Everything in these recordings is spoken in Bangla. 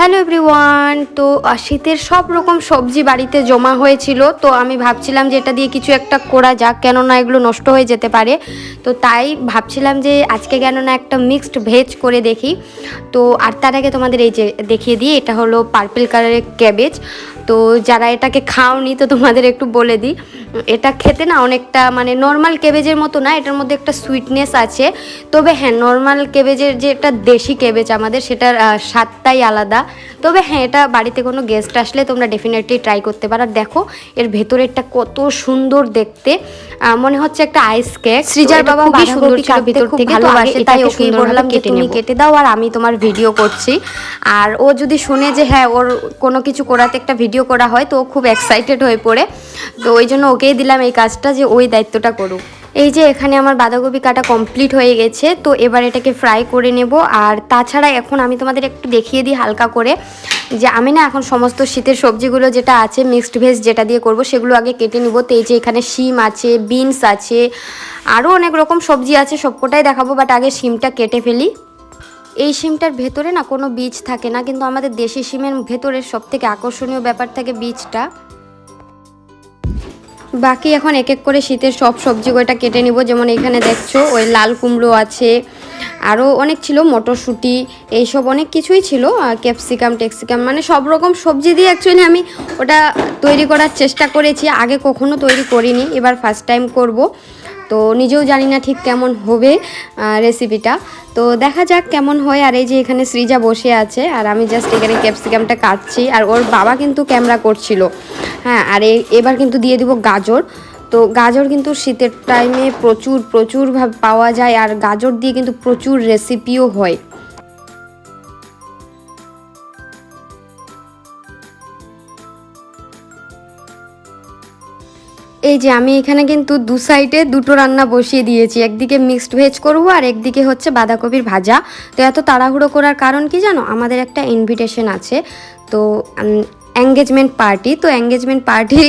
হ্যালো এভরিওয়ান তো শীতের সব রকম সবজি বাড়িতে জমা হয়েছিল, তো আমি ভাবছিলাম যে এটা দিয়ে কিছু একটা করা যাক, কেননা এগুলো নষ্ট হয়ে যেতে পারে। তো তাই ভাবছিলাম যে আজকে কেন না একটা মিক্সড ভেজ করে দেখি। তো, আর তার আগে তোমাদের এই যে দেখিয়ে দিই, এটা হলো পার্পল কালারের ক্যাবেজ তো যারা এটাকে খাওনি তো তোমাদের একটু বলে দিই। এটা খেতে না অনেকটা মানে নর্মাল কেবেজের মতো না এটার মধ্যে একটা সুইটনেস আছে। তবে হ্যাঁ নর্মাল কেবেজের যে একটা দেশি কেবেজ আমাদের সেটার স্বাদটাই আলাদা। তবে হ্যাঁ এটা বাড়িতে কোনো গেস্ট আসলে তোমরা ডেফিনেটলি ট্রাই করতে পারো। আর দেখো এর ভেতরেরটা কত সুন্দর দেখতে। মনে হচ্ছে একটা আইস কেক সৃজার বাবা খুবই সুন্দর ছিল ভিতর থেকে ভালোবাসে তাই ওকে বললাম যে তুমি কেটে দাও আর আমি তোমার ভিডিও করছি। আর ও যদি শুনে যে হ্যাঁ ওর কোনো কিছু করাতে একটা ভিডিও করা হয়, তো খুব এক্সাইটেড হয়ে পড়ে। তো ওই জন্য ওকেই দিলাম এই কাজটা যে ওই দায়িত্বটা করুক। এই যে এখানে আমার বাঁধাকপি কাটা কমপ্লিট হয়ে গেছে, তো এবার এটাকে ফ্রাই করে নেব। আর তাছাড়া এখন আমি তোমাদের একটু দেখিয়ে দিই হালকা করে যে আমি না এখন সমস্ত শীতের সবজিগুলো যেটা আছে মিক্সড ভেজ যেটা দিয়ে করব, সেগুলো আগে কেটে নিব। তো এই যে এখানে শিম আছে বিনস আছে, আরও অনেক রকম সবজি আছে, সবকটাই দেখাবো বাট আগে শিমটা কেটে ফেলি। এই শিমটার ভেতরে না কোনো বীজ থাকে না, কিন্তু আমাদের দেশি শিমের ভেতরের সব থেকে আকর্ষণীয় ব্যাপার থাকে বীজটা? বাকি এখন এক এক করে শীতের সব সবজি কয়টা কেটে নিব, যেমন এখানে দেখছ ওই লাল কুমড়ো আছে আরও অনেক ছিল, মটরশুঁটি, এইসব অনেক কিছুই ছিল ক্যাপসিকাম, টেক্সিকাম মানে সব রকম সবজি দিয়ে অ্যাকচুয়ালি আমি ওটা তৈরি করার চেষ্টা করেছি, আগে কখনো তৈরি করিনি, এবার ফার্স্ট টাইম করব। তো নিজেও জানি না ঠিক কেমন হবে রেসিপিটা তো দেখা যাক কেমন হয় আর এই যে এখানে সৃজা বসে আছে আর আমি জাস্ট এখানে ক্যাপসিকামটা কাটছি আর ওর বাবা কিন্তু ক্যামেরা করছিল। হ্যাঁ আর এবার কিন্তু দিয়ে দিব গাজর। তো গাজর কিন্তু শীতের টাইমে প্রচুর, প্রচুরভাবে পাওয়া যায় আর গাজর দিয়ে কিন্তু প্রচুর রেসিপিও হয়। এই যে আমি এখানে কিন্তু দু সাইডে দুটো রান্না বসিয়ে দিয়েছি। একদিকে মিক্সড ভেজ করব আর একদিকে হচ্ছে বাঁধাকপির ভাজা। তো এত তাড়াহুড়ো করার কারণ কি জানো? আমাদের একটা ইনভিটেশন আছে। তো এঙ্গেজমেন্ট পার্টি তো এঙ্গেজমেন্ট পার্টি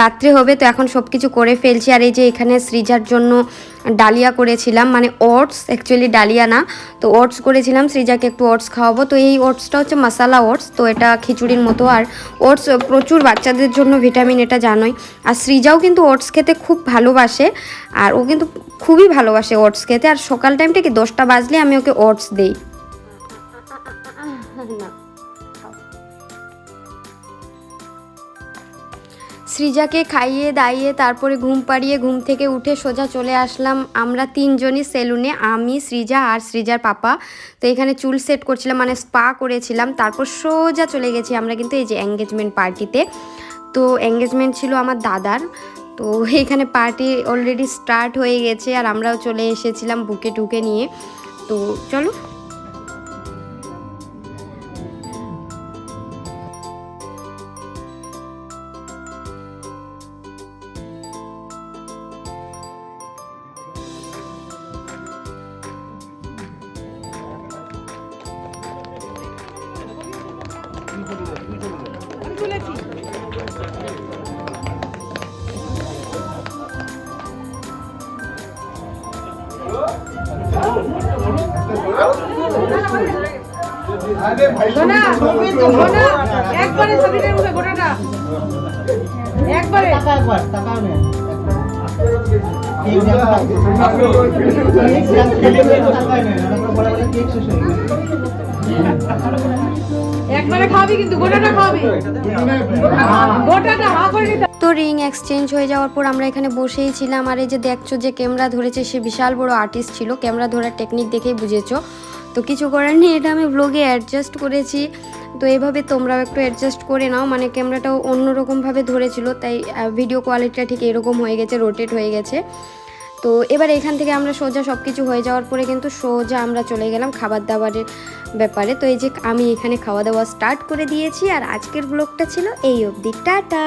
রাত্রে হবে, তো এখন সব কিছু করে ফেলছি। আর এই যে এখানে সৃজার জন্য ডালিয়া করেছিলাম মানে ওটস অ্যাকচুয়ালি ডালিয়া না, তো ওটস করেছিলাম, সৃজাকে একটু ওটস খাওয়াবো। তো এই ওটসটা হচ্ছে মশালা ওটস তো এটা খিচুড়ির মতো। আর ওটস প্রচুর বাচ্চাদের জন্য ভিটামিন এটা জানোই। আর সৃজাও কিন্তু ওটস খেতে খুব ভালোবাসে, আর ও কিন্তু খুবই ভালোবাসে ওটস খেতে। আর সকাল টাইমটা কি দশটা বাজলে আমি ওকে ওটস দিই। সৃজাকে খাইয়ে দাইয়ে তারপরে ঘুম পাড়িয়ে ঘুম থেকে উঠে সোজা চলে আসলাম। আমরা তিনজনই সেলুনে, আমি, সৃজা আর সৃজার পাপা। তো এখানে চুল সেট করছিলাম মানে স্পা করেছিলাম। তারপর সোজা চলে গেছি আমরা কিন্তু এই যে এঙ্গেজমেন্ট পার্টিতে তো। এঙ্গেজমেন্ট ছিল আমার দাদার। তো এখানে পার্টি অলরেডি স্টার্ট হয়ে গেছে আর আমরাও চলে এসেছিলাম বুকে টুকে নিয়ে। তো চলো। সোনা, সোনা, একবারে শরীরের মুখে গোটাটা একবারে। টাকা একবার টাকা তো রিং এক্সচেঞ্জ হয়ে যাওয়ার পর আমরা এখানে বসেই ছিলাম। আর এই যে দেখছ যে ক্যামেরা ধরেছে, সে বিশাল বড় আর্টিস্ট ছিল। ক্যামেরা ধরার টেকনিক দেখেই বুঝেছ। তো কিছু করার নেই, এটা আমি ব্লগে অ্যাডজাস্ট করেছি। তো এভাবে তোমরাও একটু অ্যাডজাস্ট করে নাও। মানে ক্যামেরাটাও অন্যরকমভাবে ধরেছিল, তাই ভিডিও কোয়ালিটিটা ঠিক এরকম হয়ে গেছে রোটেট হয়ে গেছে। তো এবার এখান থেকে আমরা সোজা সব কিছু হয়ে যাওয়ার পরে কিন্তু সোজা আমরা চলে গেলাম খাবার দাবারের ব্যাপারে। তো এই যে আমি এখানে খাওয়া দাওয়া স্টার্ট করে দিয়েছি, আর আজকের ব্লগটা ছিল এই অবধি। টাটা!